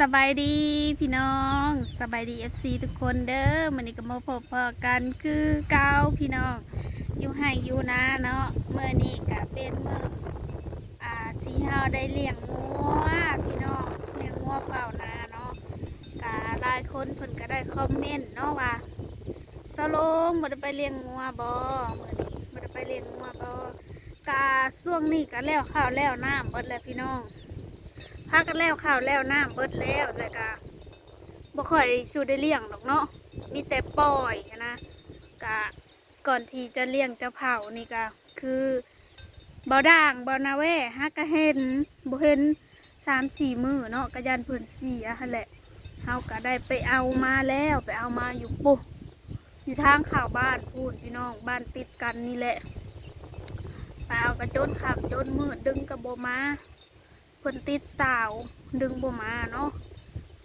สบายดีพี่น้องสบายดีเอฟซีทุกคนเด้อมันนี้ก็มาพบพอกันคือเก้าพี่น้องอยู่ให้อยู่นะเนาะเมื่อนี้ก็เป็นเมื่ออ่าที่เฮาได้เลี้ยงงัวพี่น้องเลี้ยงงัวเปล่านาเนาะก็หลายคนเพิ่นก็ได้คอมเมนต์เนาะว่าสโลงบ่ได้ไปเลี้ยงงัวบ่เมื่อนี้บ่ได้ไปเลี้ยงงัวบ่กาช่วงนี้ก็แล้วข้าวแล้วน้ำเบิดแล้วพี่น้อง พากันแล้วข้าวแล้วน้ำเบิดแล้วแล้วก็บ่ค่อยสูได้เลี้ยงดอกเนาะมีแต่ปล่อยนะกะก่อนที่จะเลี้ยงจะเผานี่ก็คือบ่ด่างบ่นาแวฮักก็เห็นบ่เห็นสามสี่มือเนาะกระยันเพิ่นเสียหั่นแหละเฮาก็ได้ไปเอามาแล้วไปเอามาอยู่ปุ๊อยู่ทางข่าวบ้านพูดพี่น้องบ้านติดกันนี่แหละไปเอากระจนขับจนมืดดึงกระโบมา เพิ่นติดสาว ดึงบ่มาเนาะ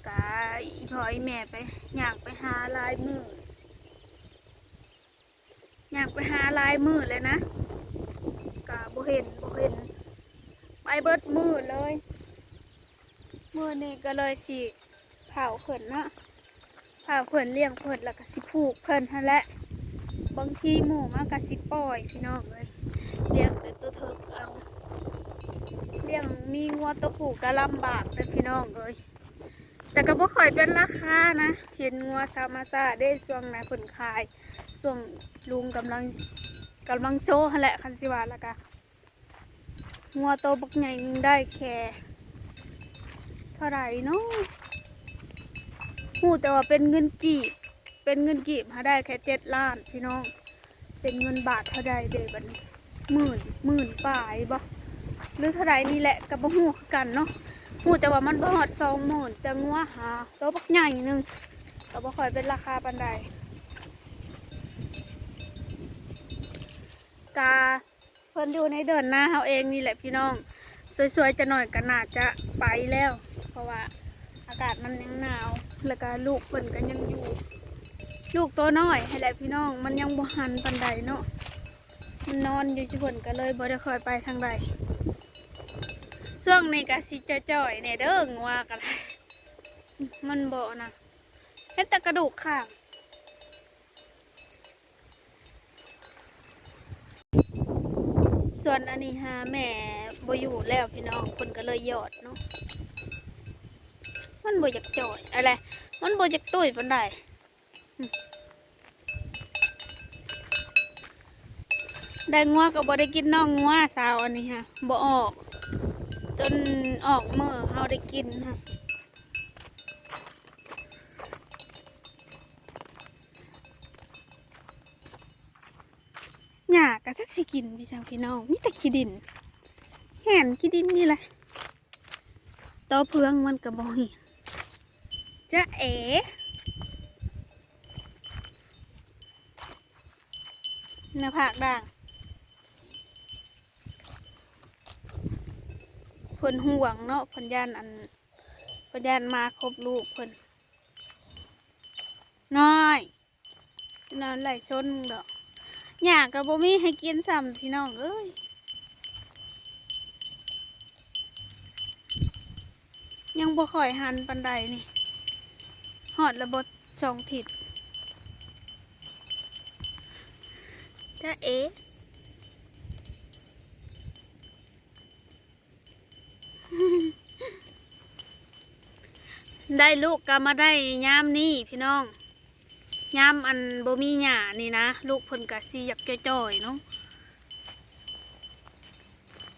กะอีพ่ออีแม่ไปอยางไปหาลายมืออยางไปหาลายมือเลยนะกะบ่เห็นบ่เห็น ไปเบิดมือเลยมือนี้ก็เลยสิเผาเพิ่นเนาะเผาเพิ่นเลี้ยงเพิ่นแล้วก็สิผูกเพิ่นหั่นแหละบางทีหมูมากก็สิปล่อยพี่น้องเลยเลี้ยงแต่ตัวเถิกเอา เลี้ยงมีงัวตัวผู้ก็ลำบากนะพี่น้องเลยแต่ก็บ่ค่อยเป็นราคานะ เห็นงัวซามาซาได้ช่วงไหนผลขายช่วงลุงกำลังกำลังโชว์หั่แหละคันสิวาล้วก็งัวโตบักใหญ่ได้แค่เท่าไหร่เนาะหูแต่ว่าเป็นเงินกีบ เป็นเงินกีบหาได้แค่เจ็ดล้านพี่น้อง เป็นเงินบาทเท่าใดเด้บันหมื่นหมื่นป่ายบ่ หรือเท่าไรนี่แหละกับบ่ฮู้คือกันเนาะฮู้แต่ว่ามันบ่ฮอดสองหมื่นแต่งัวหาตัวบักใหญ่หนึงก็บ่ค่อยเป็นราคาปานใดกาเพิ่นอยู่ในเดินหน้าเฮาเองนี่แหละพี่น้อง สวยๆ จะหน่อยก็น่าจะไปแล้ว เพราะว่าอากาศมันยังหนาว แล้วก็ลูกเพิ่นก็ยังอยู่ ลูกตัวน้อยให้แหละพี่น้อง มันยังบ่หันปานใดเนาะมันนอนอยู่ที่ผลก็เลยบ่ได้ค่อยไปทางใด ช่วงนี้ก็สิจ่อยๆเนี่ยเด้องว่ากันมันบ่นะเห็นแต่กระดูกข้างส่วนอันนี้หาแม่บอยู่แล้วพี่น้องคนก็เลยหยอดเนาะมันบอยากจ่อยอะไร มันบอยากตุ้ยปานใดได้งัวก็บ่ได้กินน้องงัวสาวอันนี้ฮะบ่ออก จนออกเมื่อเฮาได้กินฮะหญ้าก็ทักสิกินพี่สาวพี่น้องมีแต่ขี้ดิน แห่นขี้ดินนี่แหละตอเพืองมันก็บ่เห็นจะเอ๋หน้าผากด่าง พิ่นห่วงเนาะเพิ่นย่านอันเพิ่นย่านมาครบลูกเพิ่นน้อยนอนไหลชนดอกหยาก็บ่มีให้กินซ้ำพี่น้องเอ้ยยังบ่ค่อยหันปันใดนี่หอดระบดสองถิดจ้าเอ๋ ได้ลูกก็มาได้ยามนี่พี่น้องยามอันบ่มีหญ้านี่นะ ลูกเพิ่นก็สิอยากจ่อยๆเนาะ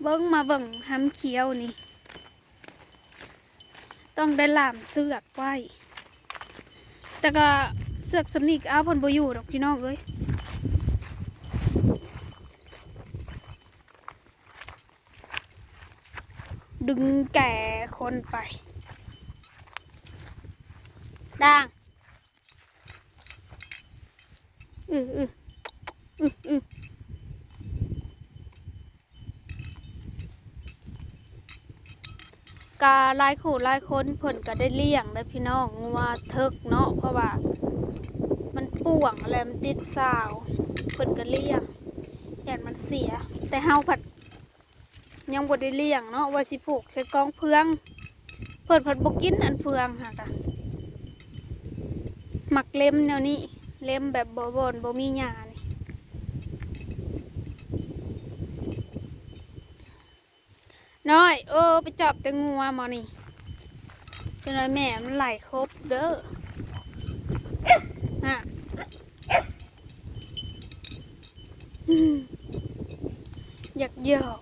เบิ่งมาเบิ่งหำเขียวนี่ ต้องได้ล่ามเสือกไว้ แต่ก็เสือกสำนีกเอาเพิ่นบ่อยู่ดอกพี่น้องเอ้ยดึงแก่คนไป ด่างอืออืออืออือกาลายขู่ลายคนเพิ่นก็ได้เลี้ยงได้พี่น้องงัวเทิกเนาะเพราะว่า มันป่วงอะไรมันติดสาวเพิ่นก็เลี้ยงอย่านมันเสีย แต่เฮาผัด ยังบ่ได้เลี้ยงเนาะว่าสิผูกใส่กองเพืองเปิดผัดบกินอันเฟืองค่ะกะ หมักเล็มแนวนี้ เล็มแบบบ่บอนบ่มีหญ้านี่น้อยเออไปจับแต่งัวมอนี่จนว่าแม่มันไหลครบเด้อฮะอยากเหยอก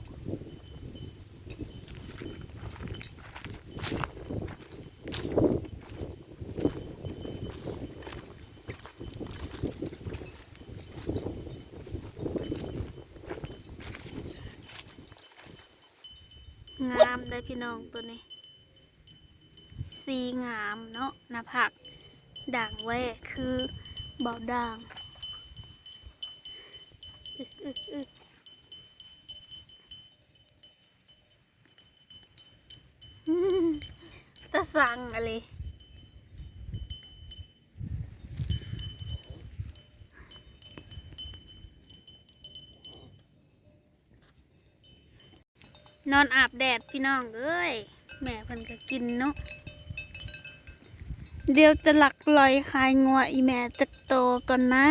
งาม ได้พี่น้องตัวนี้ สีงามเนาะหน้าผัก ด่างแวคือเบาด่างตะสังอะไร นอนอาบแดดพี่น้องเอ้ยแม่เพิ่นก็กินเนาะเดี๋ยวจะหลักลอยคายงัวอีแม่จะโตก่อนนะ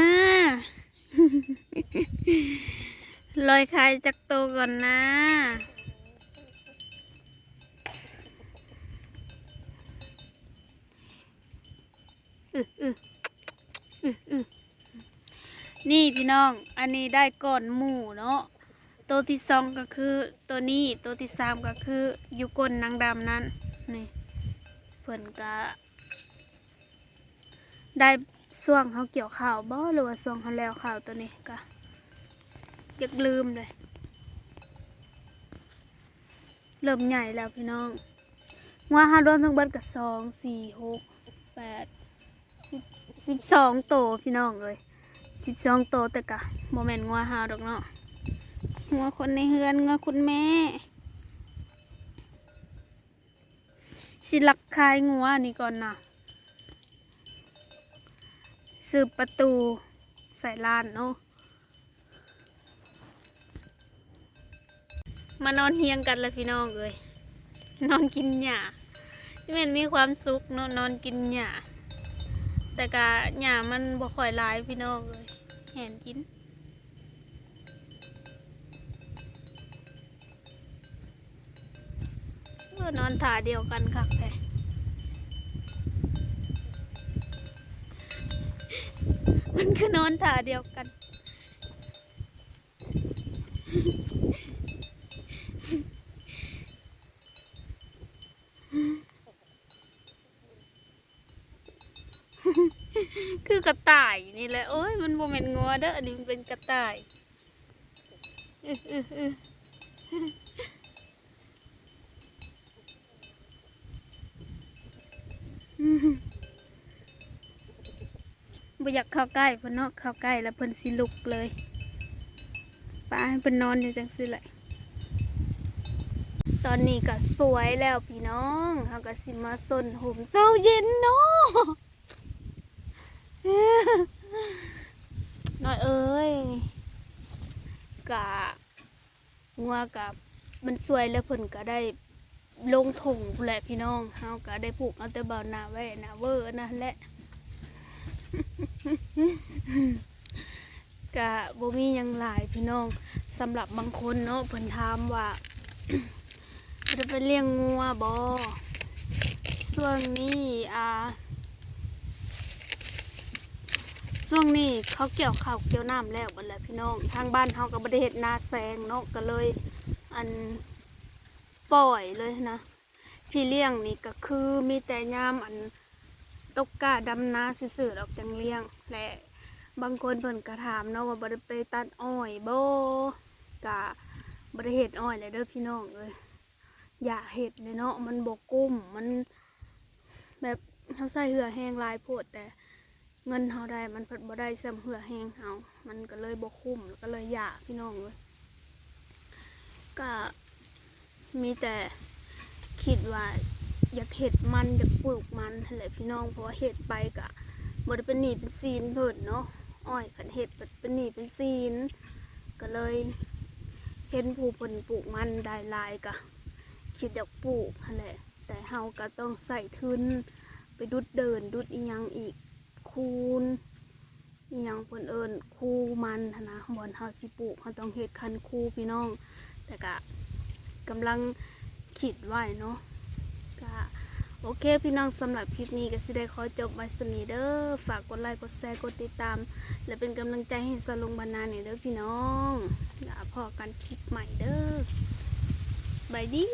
ลอยคายจะโตก่อนนะอึอึอึอึนี่พี่น้อง อันนี้ได้ก่อนหมูเนาะ ตัวที่สองก็คือตัวนี้ตัวที่สามก็คืออยู่ก้นนางดำนั้นนี่เพิ่อนก็ได้ส่วงเขาเกี่ยวข่าวบ่หรือว่าส่วงเขาแล้วข่าวตัวนี้ก็ยักลืมเลยเริ่มใหญ่แล้วพี่น้องว่าหารวมทั้งเบิดกับสองสี่หกแปดสิบสองโตพี่น้องเลยสิบสองโตแต่กะโมเมนต์งัวหาดอกเนาะ งัวคนในเฮือนงัวคุณแม่ สิลักคายงัวนี่ก่อนนะสืบประตูใส่ลานเนาะมานอนเฮียงกันลยพี่น้องเลยนอนกินหญ้าที่มันมีความสุขเนาะนอนกินหญ้าแต่กะหญ้ามันบ่ค่อยหลายพี่น้องเลยแหนกิน ออนอนถาเดียวกันคักแท้มันคือนอนท่าเดียวกัน คือกระต่ายนี่แหละโอ้ยมันโมเมนงัวเด้ออันนี้มันเป็นกระต่ายอืออืออืออื้อ บ่อยากเข้าใกล้เพิ่นเนาะเข้าใกล้แล้วเพิ่นสิลุกเลยป้าให้เพิ่นนอนอยู่จังซี่แหละตอนนี้ก็สวยแล้วพี่น้องเฮาก็สิมาสนห่มเซาเย็นเนาะน้อยเอ้ยกะงัวกับมันสวยแล้วเพิ่นก็ได้ ลงถุงแหละพี่น้องเฮาก็ได้ผูกเอาแต่เบาหน้าไว้หน้าเวอร์นั่นแหละกะบ่มียังหลายพี่น้องสำหรับบางคนเนาะเพิ่นถามว่าจะไปเลี้ยงงัวบ่ช่วงนี้อ่าช่วงนี้เขาเกี่ยวข้าวเกี่ยวน้ำแล้วบัดแหละพี่น้อง ทางบ้านเฮาก็บ่ได้เฮ็ดนาแซงเนาะก็เลย อัน ปล่อยเลยนะพี่เลี้ยงนี่ก็คือมีแต่ยามอันตกกาดำนาซื่อๆดอกจังเลี้ยง และบางคนเพิ่นก็ถามเนาะว่าบ่ได้ไปตัดอ้อยบ่กะบ่ได้เฮ็ดอ้อยเลยเด้อพี่น้องเอ้ยอย่าเฮ็ดเลยเนาะมันบ่กุ้มมันแบบเฮาใส่เหือแห้งลายโพดแต่เงินเฮาได้มันเพิ่นบ่ได้ซ้ำเหือแห้งเฮามันก็เลยบ่คุ้มก็เลยอย่าพี่น้องเอ้ยก็ มีแต่คิดว่าอยากเห็ดมันอยากปลูกมันนั่นแหละพี่น้องเพราะว่าเห็ดไปกะบ่ได้เป็นหนีเป็นซีนเพิ่นเนาะอ้อยขันเห็ดเป็นหนีเป็นซีน ก็เลยเห็นผู้เพิ่นปลูกมันได้ลายกะคิดอยากปลูกนั่นแต่เฮาก็ต้องใส่ทุนไปดุดเดินดุดอีหยังอีกคูณอีหยังเพิ่นเอิ้นคูมันนะบอนเฮาสิปลูกเฮาต้องเฮ็ดคันคูพี่น้อง แต่ก็ กำลังคิดไว้เนาะก็โอเคพี่น้องสำหรับคลิปนี้ก็สิได้ขอจบไว้สนีเด้อฝากกดไลค์กดแชร์กดติดตาม และเป็นกำลังใจให้สลงบานาเนี่ยเด้อพี่น้องอย่าพอกันคลิปใหม่เด้อสบายดี